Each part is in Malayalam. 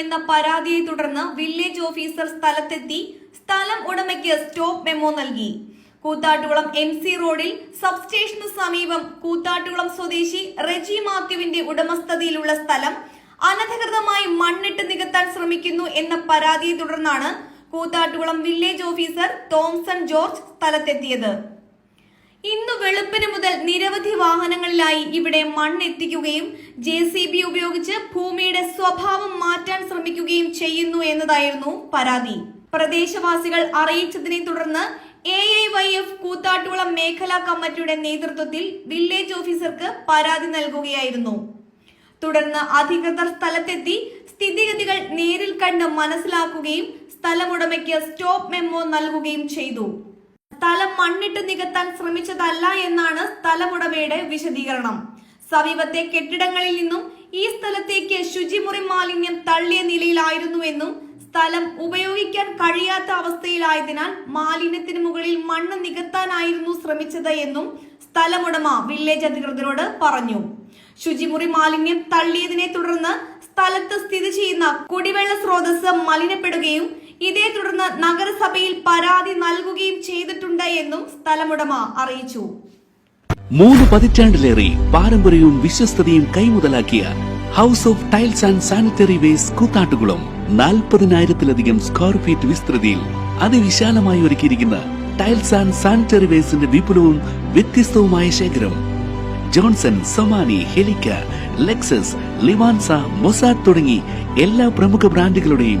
എന്ന പരാതിയെ തുടർന്ന് വില്ലേജ് ഓഫീസർ സ്ഥലത്തെത്തി സ്ഥലം ഉടമയ്ക്ക് സ്റ്റോപ്പ് മെമ്മോ നൽകി. കൂത്താട്ടുകുളം എം സി റോഡിൽ സബ്സ്റ്റേഷന് സമീപം കൂത്താട്ടുകുളം സ്വദേശി റെജി മാത്യുവിന്റെ ഉടമസ്ഥതയിലുള്ള സ്ഥലം അനധികൃതമായി മണ്ണിട്ട് നികത്താൻ ശ്രമിക്കുന്നു എന്ന പരാതിയെ തുടർന്നാണ് Koothattukulam village officer Thomson George സ്ഥലത്തെത്തിയത്. ഇന്ന് വെളുപ്പിന് മുതൽ നിരവധി വാഹനങ്ങളിലായി ഇവിടെ മണ്ണെത്തിക്കുകയും ജെ സി ബി ഉപയോഗിച്ച് ഭൂമിയുടെ സ്വഭാവം മാറ്റാൻ ശ്രമിക്കുകയും ചെയ്യുന്നു എന്നതായിരുന്നു പരാതി. പ്രദേശവാസികൾ അറിയിച്ചതിനെ തുടർന്ന് A I Y F Koothattukulam മേഖലാ കമ്മിറ്റിയുടെ നേതൃത്വത്തിൽ വില്ലേജ് ഓഫീസർക്ക് പരാതി നൽകുകയായിരുന്നു. തുടർന്ന് അധികൃതർ സ്ഥലത്തെത്തി സ്ഥിതിഗതികൾ നേരിൽ കണ്ട് മനസ്സിലാക്കുകയും സ്ഥലമുടമയ്ക്ക് സ്റ്റോപ്പ് മെമ്മോ നൽകുകയും ചെയ്തു. സ്ഥലം മണ്ണിട്ട് നികത്താൻ ശ്രമിച്ചതല്ല എന്നാണ് സ്ഥലമുടമയുടെ വിശദീകരണം. സമീപത്തെ കെട്ടിടങ്ങളിൽ നിന്നും ഈ സ്ഥലത്തേക്ക് ശുചിമുറി മാലിന്യം തള്ളിയ നിലയിലായിരുന്നുവെന്നും സ്ഥലം ഉപയോഗിക്കാൻ കഴിയാത്ത അവസ്ഥയിലായതിനാൽ മാലിന്യത്തിന് മുകളിൽ മണ്ണ് നികത്താനായിരുന്നു ശ്രമിച്ചത് എന്നും സ്ഥലമുടമ വില്ലേജ് അധികൃതരോട് പറഞ്ഞു. ശുചിമുറി മാലിന്യം തള്ളിയതിനെ തുടർന്ന് സ്ഥലത്ത് സ്ഥിതി ചെയ്യുന്ന കുടിവെള്ള സ്രോതസ് മലിനപ്പെടുകയും ഇതേ തുടർന്ന് നഗരസഭയിൽ പരാതി നൽകുകയും ചെയ്തിട്ടുണ്ട് എന്നും സ്ഥലമുടമ അറിയിച്ചു. മൂന്ന് പതിറ്റാണ്ടിലേറെ പാരമ്പര്യവും വിശ്വസ്തതയും കൈമുതലാക്കിയ house of tiles and sanitary waste Koothattukulam നാൽപ്പതിനായിരത്തിലധികം സ്ക്വയർ ഫീറ്റ് വിസ്തൃതിയിൽ അതിവിശാലമായി ഒരുക്കിയിരിക്കുന്ന ടൈൽസ് ആൻഡ് സാനിറ്ററി വേസ്റ്റിന്റെ വിപുലവും വ്യത്യസ്തവുമായ ശേഖരം. ജോൺസൺ സൊമാനി ഹെലിക്ക ലെക്സസ് ലിവാൻസ മൊസാഡ് തുടങ്ങി എല്ലാ പ്രമുഖ ബ്രാൻഡുകളുടെയും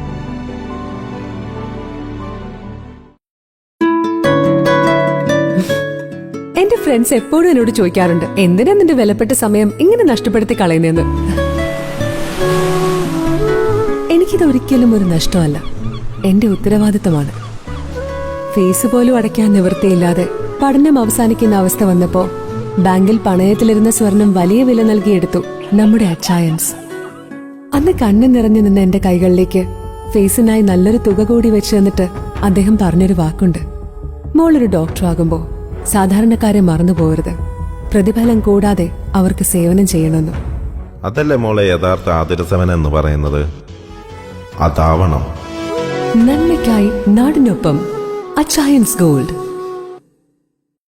എന്റെ ഫ്രണ്ട്സ് എപ്പോഴും എന്നോട് ചോദിക്കാറുണ്ട് എന്തിനാ നിന്റെ വിലപ്പെട്ട സമയം ഇങ്ങനെ നഷ്ടപ്പെടുത്തി കളയുന്നതെന്ന്? എനിക്കിത് ഒരിക്കലും ഒരു നഷ്ടമല്ല. എന്റെ ഉത്തരവാദിത്തമാണ്. ഫീസ് പോലും അടയ്ക്കാൻ നിവൃത്തിയില്ലാതെ പഠനം അവസാനിക്കുന്ന അവസ്ഥ വന്നപ്പോ ബാങ്കിൽ പണയത്തിലിരുന്ന സ്വർണം വലിയ വില നൽകിയെടുത്തു നമ്മുടെ അച്ചായൻസ്. അന്ന് കണ്ണു നിറഞ്ഞു നിന്ന എന്റെ കൈകളിലേക്ക് ഫേസിനായി നല്ലൊരു തുക കൂടി വെച്ച് തന്നിട്ട് അദ്ദേഹം പറഞ്ഞൊരു വാക്കുണ്ട്. മോളൊരു ഡോക്ടർ ആകുമ്പോ സാധാരണക്കാരെ മറന്നു പോകരുത് പ്രതിഫലം കൂടാതെ അവർക്ക് സേവനം ചെയ്യണമെന്ന്. അതല്ലേ മോളെ യഥാർത്ഥ ആതുരസവൻ എന്ന് പറയുന്നത്? അതാവണം. നന്മയ്ക്കായി നാടിനൊപ്പം അച്ചായൻസ് ഗോൾഡ്.